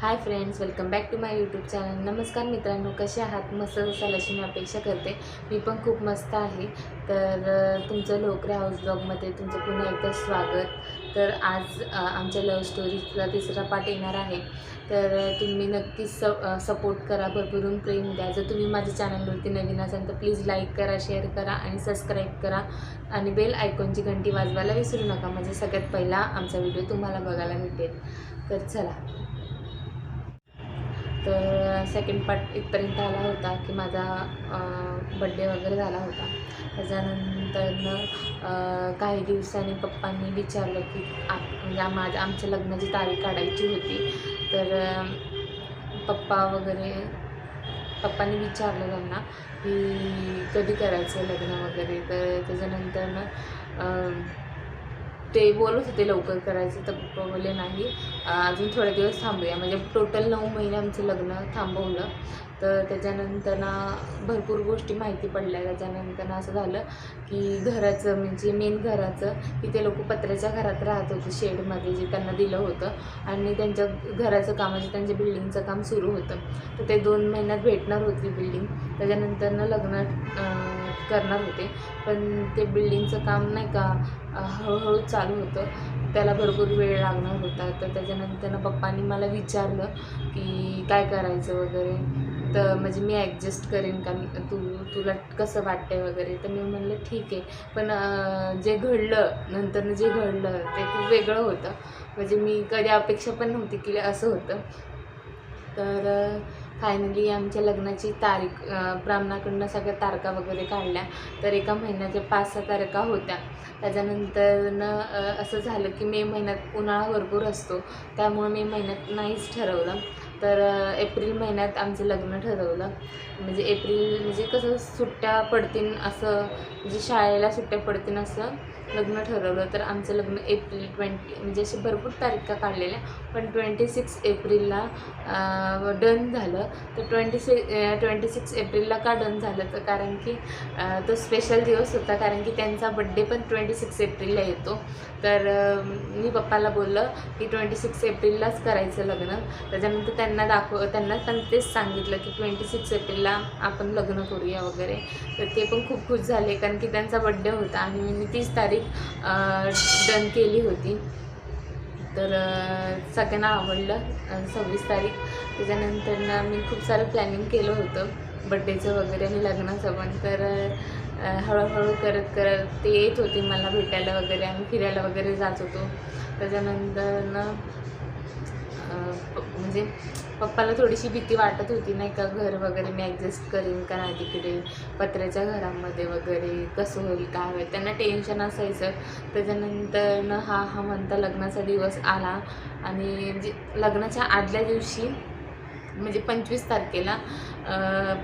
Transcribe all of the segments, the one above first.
Hi friends welcome back to my YouTube channel. नमस्कार मित्रांनो कसे आहात? मस्त असाल अशी मी अपेक्षा करते. मी पण खूप मस्त आहे. तर तुमचं लोकरे हाऊस ब्लॉगमध्ये तुमचं पुन्हा एकदा स्वागत. तर आज आमच्या लव्ह स्टोरीचा तिसरा पार्ट येणार आहे. तर तुम्ही नक्कीच स सपोर्ट करा भरभरून प्रेम द्या. जर तुम्ही माझ्या चॅनलवरती नवीन असाल तर प्लीज लाईक करा शेअर करा आणि सबस्क्राईब करा. आणि बेल आयकॉनची घंटी वाजवायला विसरू नका. म्हणजे सगळ्यात पहिला आमचा व्हिडिओ तुम्हाला बघायला भेटेल. तर चला. तर सेकंड पार्ट इथपर्यंत आला होता की माझा बड्डे वगैरे झाला होता. त्याच्यानंतर काही दिवसांनी पप्पांनी विचारलं की आप म्हणजे आम- माझ्या आमच्या लग्नाची तारीख काढायची होती. तर पप्पा वगैरे पप्पांनी विचारलं त्यांना की कधी करायचं लग्न वगैरे. तर त्याच्यानंतर ते बोलत होते लवकर करायचं तर पप्पा बोलले नाही. अजून थोडे दिवस थांबूया. म्हणजे टोटल नऊ महिने आमचं लग्न थांबवलं. तर त्याच्यानंतर ना भरपूर गोष्टी माहिती पडल्या. त्याच्यानंतर ना असं झालं की घराचं म्हणजे मेन घराचं की ते लोक पत्र्याच्या घरात राहत होते शेडमध्ये जे त्यांना दिलं होतं. आणि त्यांच्या घराचं काम म्हणजे त्यांच्या बिल्डिंगचं काम सुरू होतं. तर ते दोन महिन्यात भेटणार होती बिल्डिंग त्याच्यानंतर ना लग्न करणार होते. पण ते बिल्डिंगचं काम नाही का हळूहळू चालू होतं. त्याला भरपूर वेळ लागणार होता. तर त्याच्यानंतर पप्पांनी मला विचारलं की काय करायचं वगैरे. तर म्हणजे मी ॲडजस्ट करेन का? तू तुला कसं वाटतंय वगैरे? तर मी म्हणलं ठीक आहे. पण जे घडलं नंतर जे घडलं ते खूप वेगळं होतं. म्हणजे मी कधी अपेक्षा पण नव्हती की असं होतं. तर फायनली आमच्या लग्नाची तारीख ब्राह्मणाकडनं सगळ्या तारखा वगैरे काढल्या तर एका महिन्याच्या पाच सहा तारखा होत्या. त्याच्यानंतरनं असं झालं की मे महिन्यात उन्हाळा भरपूर असतो त्यामुळं मे महिन्यात नाहीच ठरवलं. तर एप्रिल महिन्यात आमचं लग्न ठरवलं. म्हणजे एप्रिल म्हणजे कसं सुट्ट्या पडतील असं म्हणजे शाळेला सुट्ट्या पडतील असं लग्न ठरवलं तर आमचं लग्न एप्रिल ट्वेंटी म्हणजे असे भरपूर तारखा काढलेल्या. पण ट्वेंटी सिक्स एप्रिलला डन झालं. तर ट्वेंटी सिक्स ट्वेंटी सिक्स एप्रिलला का डन झालं तर कारण की तो स्पेशल दिवस होता. कारण की त्यांचा बड्डे पण ट्वेंटी सिक्स एप्रिलला येतो. तर मी पप्पाला बोललं की ट्वेंटी सिक्स एप्रिललाच करायचं लग्न. त्याच्यानंतर त्यांना दाखव त्यांना पण तेच सांगितलं की ट्वेंटी सिक्स एप्रिलला आपण लग्न करूया वगैरे. तर ते पण खूप खुश झाले कारण की त्यांचा बड्डे होता आणि मी तीच तारीख डन केली होती. तर सगळ्यांना आवडलं. सव्वीस तारीख. त्याच्यानंतर ना मी खूप सारं प्लॅनिंग केलं होतं. बड्डेचं वगैरे आणि लग्नाचं पण. तर हळूहळू करत करत ते येत होते मला भेटायला वगैरे आम्ही फिरायला वगैरे जात होतो. त्याच्यानंतर म्हणजे पप्पाला थोडीशी भीती वाटत होती नाही का घर वगैरे मी ॲडजस्ट करेन का नाही तिकडे पत्र्याच्या घरामध्ये वगैरे कसं होईल काय होईल. त्यांना टेन्शन असायचं. त्याच्यानंतर न हा हा म्हणता लग्नाचा दिवस आला आणि म्हणजे लग्नाच्या आदल्या दिवशी म्हणजे पंचवीस तारखेला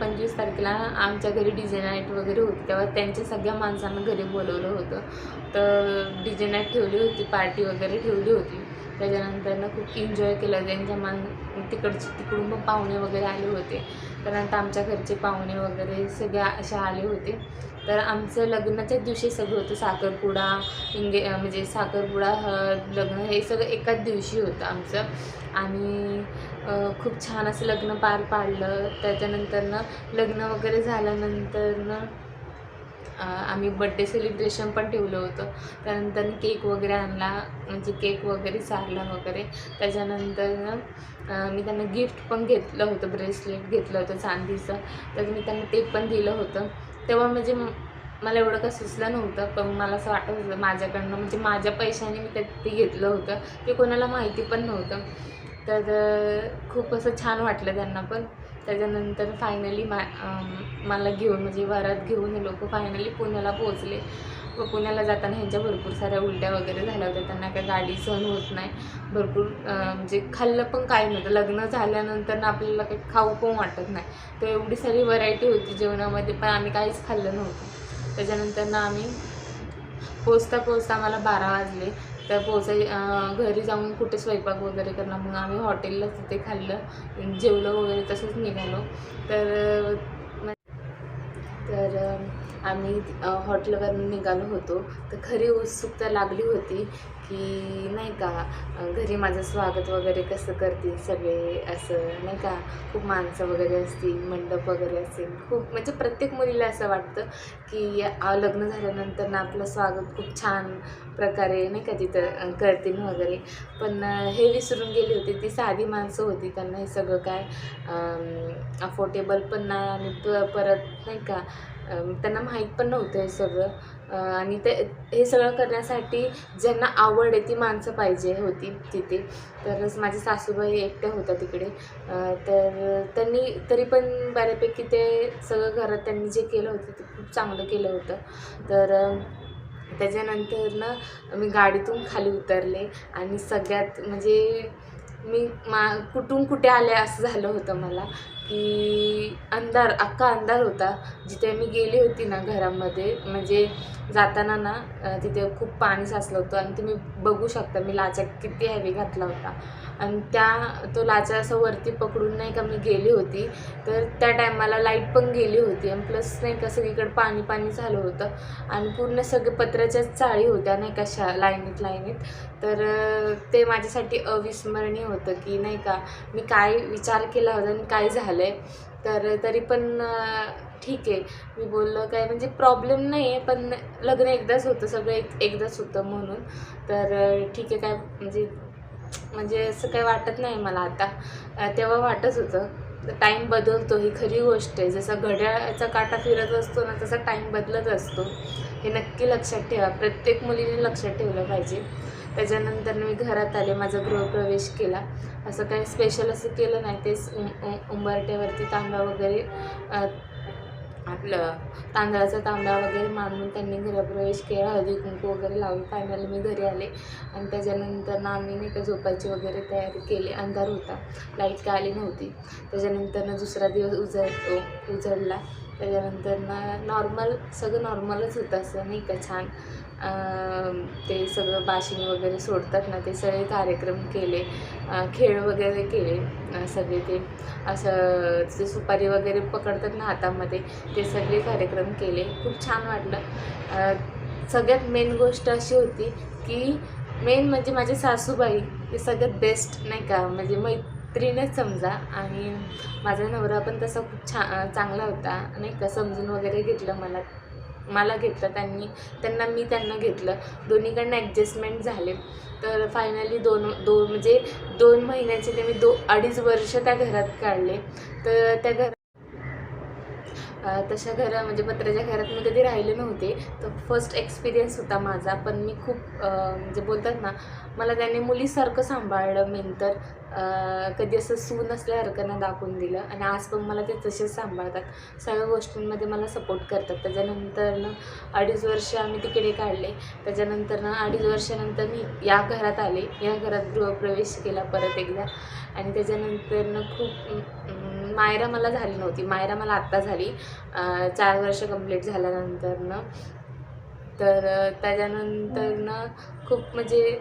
पंचवीस तारखेला आमच्या घरी डीजे नाईट वगैरे होती. तेव्हा त्यांच्या सगळ्या माणसांना घरी बोलवलं होतं. तर डीजे नाईट ठेवली होती पार्टी वगैरे ठेवली होती. त्याच्यानंतरनं खूप एन्जॉय केलं. त्यांच्या मान तिकडचे तिकडून पण पाहुणे वगैरे आले होते. त्यानंतर आमच्या घरचे पाहुणे वगैरे सगळे असे आले होते. तर आमचं लग्नाच्याच दिवशी सगळं होतं. साखरपुडा इंगे म्हणजे साखरपुडा हळद लग्न हे सगळं एकाच दिवशी होतं आमचं. आणि खूप छान असं लग्न पार पाडलं. त्याच्यानंतरनं लग्न वगैरे झाल्यानंतर ना आम्ही बड्डे सेलिब्रेशन पण ठेवलं होतं. त्यानंतर केक वगैरे आणला म्हणजे केक वगैरे चारला वगैरे. त्याच्यानंतर मी त्यांना गिफ्ट पण घेतलं होतं ब्रेसलेट घेतलं होतं चांदीचं. तर मी त्यांना ते पण दिलं होतं. तेव्हा म्हणजे मला एवढं काय सुचलं नव्हतं पण मला असं वाटत होतं माझ्याकडनं म्हणजे माझ्या पैशाने मी ते ते घेतलं होतं. ते कोणाला माहिती पण नव्हतं. तर खूप असं छान वाटलं त्यांना पण. त्याच्यानंतर फायनली मा मला घेऊन म्हणजे वरात घेऊन हे लोक फायनली पुण्याला पोहोचले. व पुण्याला जाताना ह्यांच्या भरपूर साऱ्या उलट्या वगैरे झाल्या होत्या. त्यांना काय गाडी सहन होत नाही. भरपूर म्हणजे खाल्लं पण काय नव्हतं. लग्न झाल्यानंतर ना आपल्याला काही खाऊ पण वाटत नाही. तर एवढी सारी व्हरायटी होती जेवणामध्ये पण आम्ही काहीच खाल्लं नव्हतं. त्याच्यानंतर ना आम्ही पोचता पोचता आम्हाला बारा वाजले. तर पोचाय घरी जाऊन कुठे स्वयंपाक वगैरे करणार मग आम्ही हॉटेलला तिथे खाल्लं. जेवलं वगैरे तसंच निघालो. तर तर आम्ही हॉटेलवरून निघालो होतो. तर खरी उत्सुकता लागली होती. की नाही का घरी माझं स्वागत वगैरे कसं करतील सगळे असं नाही का? खूप माणसं वगैरे असतील मंडप वगैरे असेल खूप म्हणजे प्रत्येक मुलीला असं वाटतं की लग्न झाल्यानंतर ना आपलं स्वागत खूप छान प्रकारे नाही का तिथं करतील वगैरे. पण हे विसरून गेली होती ती साधी माणसं होती. त्यांना हे सगळं काय अफोर्डेबल पण नाही आणि परत नाही का त्यांना माहीत पण नव्हतं हे सगळं. आणि ते हे सगळं करण्यासाठी ज्यांना आवड आहे ती माणसं पाहिजे होती तिथे. तरच माझे सासूबाई एकट्या होत्या तिकडे. तर त्यांनी तरी पण बऱ्यापैकी ते सगळं घरात त्यांनी जे केलं होतं ते खूप चांगलं केलं होतं. तर त्याच्यानंतर ना मी गाडीतून खाली उतरले आणि सगळ्यात म्हणजे मी मा कुठून कुठे आले असं झालं होतं मला. की अंधार अख्खा अंधार होता. जिथे मी गेली होती ना घरामध्ये म्हणजे जाताना ना तिथे खूप पाणी साचलं होतं आणि तुम्ही बघू शकता मी लाचा किती हॅवी घातला होता. आणि त्या तो लाचा असं वरती पकडून नाही का मी गेली होती. तर त्या टायमाला लाइट पण गेली होती आणि प्लस नाही का सगळीकडे पाणी पाणी झालं होतं. आणि पूर्ण सगळे पत्राच्याच चाळी होत्या नाही का शा लाईनीत लाईनीत. तर ते माझ्यासाठी अविस्मरणीय होतं की नाही का मी काय विचार केला होता आणि काय झालं आहे तर तरी पण ठीक आहे. मी बोललं काय म्हणजे प्रॉब्लेम नाही आहे पण लग्न एकदाच होतं सगळं एक एकदाच होतं म्हणून. तर ठीक आहे काय म्हणजे म्हणजे असं काही वाटत नाही मला आता. तेव्हा वाटत होतं टाईम बदलतो ही खरी गोष्ट आहे. जसा घड्याळाचा काटा फिरत असतो ना तसा टाईम बदलत असतो. हे नक्की लक्षात ठेवा. प्रत्येक मुलीने लक्षात ठेवलं पाहिजे. त्याच्यानंतर मी घरात आले माझा गृहप्रवेश केला. असं काही स्पेशल असं केलं नाही. तेच उंबरट्यावरती तांबा वगैरे आपलं तांदळाचा तांबा वगैरे मांडून त्यांनी गृहप्रवेश केला. हळदी कुंकू वगैरे लावून फायनली मी घरी आले. आणि त्याच्यानंतर ना आम्ही नाही का झोपायची वगैरे तयारी केली. अंधार होता. लाइट काय आली नव्हती. त्याच्यानंतरनं दुसरा दिवस उजळ उजळला. त्याच्यानंतर ना नॉर्मल सगळं नॉर्मलच होतं असं नाही का छान. ते सगळं बाशिंग वगैरे सोडतात ना ते सगळे कार्यक्रम केले. खेळ वगैरे केले सगळे ते. असं ते सुपारी वगैरे पकडतात ना हातामध्ये ते सगळे कार्यक्रम केले. खूप छान वाटलं. सगळ्यात मेन गोष्ट अशी होती की मेन म्हणजे माझे सासूबाई हे सगळ्यात बेस्ट नाही का म्हणजे मै मैत्रीणच समजा. आणि माझा नवरा पण तसा खूप छा चांगला होता. नाही का? समजून वगैरे घेतलं मला. मला घेतलं त्यांनी त्यांना मी त्यांना घेतलं. दोन्हीकडनं ॲडजस्टमेंट झाले. तर फायनली दोन दोन म्हणजे दोन महिन्याचे ते मी दो अडीच वर्ष त्या घरात काढले. तर त्या घर तशा घरा म्हणजे पत्र्याच्या घरात मी कधी राहिले नव्हते. तर फर्स्ट एक्सपिरियन्स होता माझा. पण मी खूप म्हणजे बोलतात ना मला त्याने मुलीसारखं सांभाळलं मेन तर. कधी असं सून असल्यासारखं ना दाखवून दिलं. आणि आज पण मला ते तसेच सांभाळतात. सगळ्या गोष्टींमध्ये मला सपोर्ट करतात. त्याच्यानंतर ना अडीच वर्ष आम्ही तिकडे काढले. त्याच्यानंतर ना अडीच वर्षानंतर मी या घरात आले. या घरात गृहप्रवेश केला परत एकदा. आणि त्याच्यानंतर ना खूप मायरा मला झाली नव्हती. मायरा मला आत्ता झाली. चार वर्ष कंप्लीट झाल्यानंतर ना तर त्याच्यानंतरनं त्याच्यानंतर ना खूप म्हणजे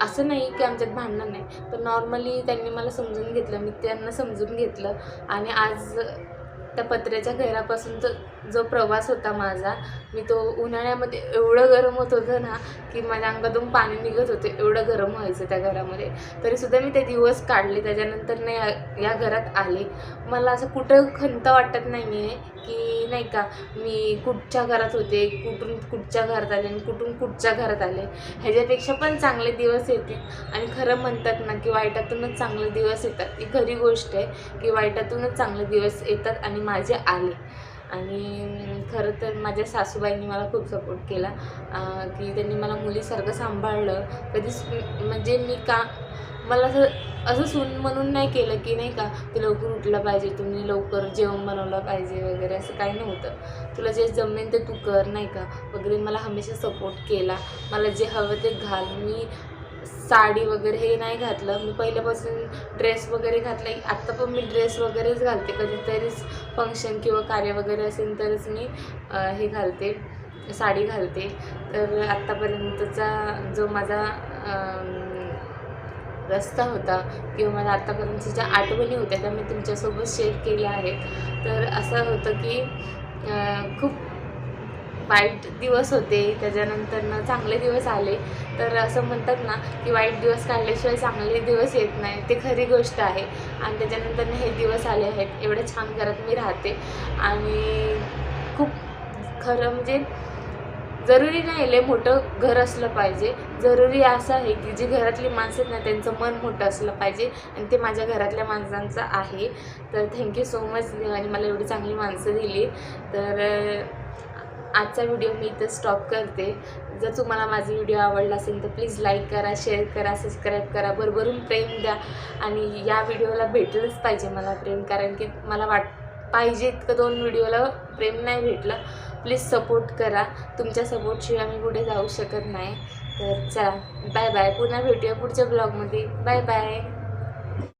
असं नाही की आमच्यात भांडणं नाही. पण नॉर्मली त्यांनी मला समजून घेतलं. मी त्यांना समजून घेतलं. आणि आज त्या पत्र्याच्या घरापासून तर जो प्रवास होता माझा मी तो उन्हाळ्यामध्ये एवढं गरम होत होतं ना की माझ्या अंगातून पाणी निघत होते एवढं गरम व्हायचं त्या घरामध्ये. तरीसुद्धा मी ते दिवस काढले त्याच्यानंतर नाही या- या घरात आले. मला असं कुठं खंत वाटत नाही आहे की नाही का मी कुठच्या घरात होते कुठून कुठच्या घरात आले आणि कुठून कुठच्या घरात आले. ह्याच्यापेक्षा पण चांगले दिवस येतील. आणि खरं म्हणतात ना की वाईटातूनच चांगले दिवस येतात. ही खरी गोष्ट आहे की वाईटातूनच चांगले दिवस येतात आणि माझे आले. आणि खरं तर माझ्या सासूबाईंनी मला खूप सपोर्ट केला की त्यांनी मला मुलीसारखं सांभाळलं. कधीच म्हणजे मी का मला असं असं सून म्हणून नाही केलं की नाही का ते लवकर उठलं पाहिजे तुम्ही लवकर जेवण बनवलं पाहिजे वगैरे असं काही नव्हतं. तुला जे जमेन ते तू कर नाही का. वगैरे मला हमेशा सपोर्ट केला. मला जे हवं ते घाल. मी साडी वगैरे हे नाही घातलं. मी पहिल्यापासून ड्रेस वगैरे घातला आत्ता पण मी ड्रेस वगैरेच घालते. कधीतरीच फंक्शन किंवा कार्य वगैरे असेल तरच मी हे घालते. साडी घालते. तर आत्तापर्यंतचा जो माझा रस्ता होता किंवा मला आत्तापर्यंतच्या ज्या आठवणी होत्या त्या मी तुमच्यासोबत शेअर केल्या आहेत. तर असं होतं की खूप वाईट दिवस होते त्याच्यानंतरनं चांगले दिवस आले. तर असं म्हणतात ना की वाईट दिवस काढल्याशिवाय चांगले दिवस येत नाही. ते खरी गोष्ट आहे. आणि त्याच्यानंतरनं हे दिवस आले आहेत. एवढ्या छान घरात मी राहते. आणि खूप खरं म्हणजे जरुरी नाही लय मोठं घर असलं पाहिजे. जरुरी असं आहे की जी घरातली माणसं आहेत ना त्यांचं मन मोठं असलं पाहिजे. आणि ते माझ्या घरातल्या माणसांचं आहे. तर थँक्यू सो मच देवाने मला एवढी चांगली माणसं दिली. तर आजचा व्हिडिओ मी इथं स्टॉप करते. जर तुम्हाला माझा व्हिडिओ आवडला असेल तर प्लीज लाईक करा शेअर करा सबस्क्राईब करा. भरभरून प्रेम द्या. आणि या व्हिडिओला भेटलंच पाहिजे मला प्रेम कारण की मला वाट पाहिजे इतकं दोन व्हिडिओला प्रेम नाही भेटलं. प्लीज सपोर्ट करा. तुमच्या सपोर्टशिवाय मी पुढे जाऊ शकत नाही. तर चला बाय बाय पुन्हा भेटूया पुढच्या ब्लॉगमध्ये बाय बाय